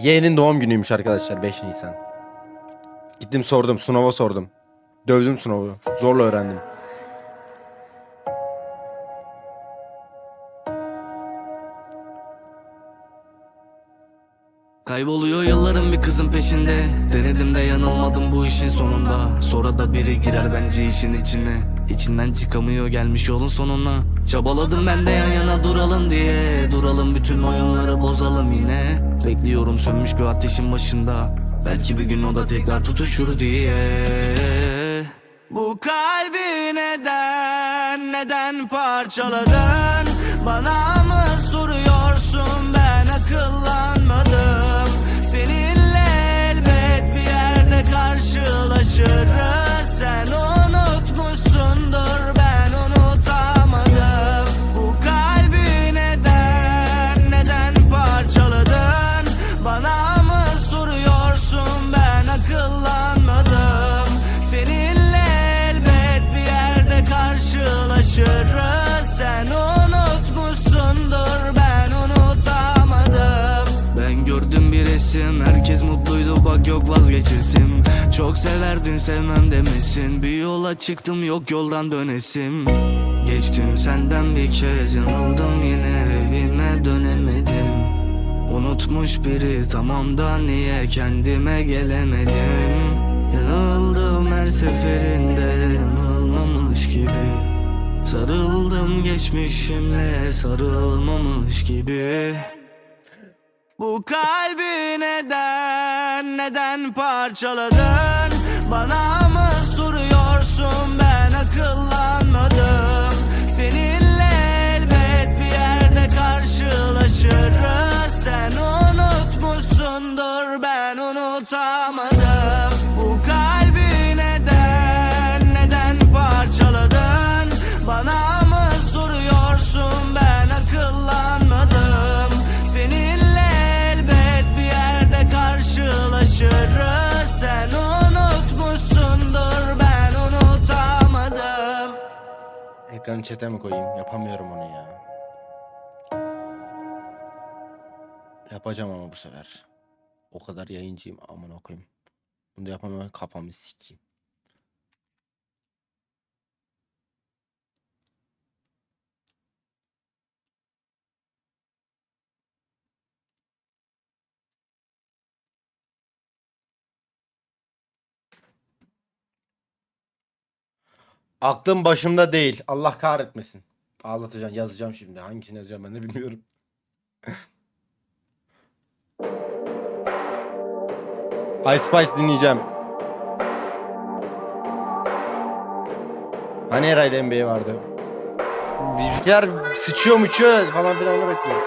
Yeğenin doğum günüymüş arkadaşlar 5 Nisan. Gittim sordum. Sunova sordum. Dövdüm Sunov'u. Zorla öğrendim. Kayboluyor yıllarım bir kızın peşinde Denedim de yanılmadım bu işin sonunda Sonra da biri girer bence işin içine İçinden çıkamıyor gelmiş yolun sonuna Çabaladım ben de yan yana duralım diye Duralım bütün oyunları bozalım yine Bekliyorum. Sönmüş bir ateşin başında. Belki bir gün o da tekrar tutuşur diye. Bu kalbi neden, neden parçaladın? Bana vazgeçilsim Çok severdin sevmem demesin. Bir yola çıktım yok yoldan dönesim. Geçtim senden bir kez yanıldım yine evime dönemedim. Unutmuş biri tamam da niye kendime gelemedim? Yanıldım her seferinde yanılmamış gibi. Sarıldım geçmişimle sarılmamış gibi Bu kalbi neden neden parçaladın? Bana mı soruyorsun? Ben akıllanmadım. Seninle elbet bir yerde karşılaşırız. Sen unutmuşsundur ben unutamadım Ekranı çete mi koyayım? Yapamıyorum onu ya. Yapacağım ama bu sefer. O kadar yayıncıyım amına koyayım. Bunu da yapamıyorum kafamı sikeyim. Aklım başımda değil. Allah kahretmesin. Ağlatacağım, yazacağım şimdi. Hangisini yazacağım ben de bilmiyorum. Ice Spice dinleyeceğim. Hani herhalde NBA vardı. Bizimkiler sıçıyor muçuyor falan filan onu bekliyorum.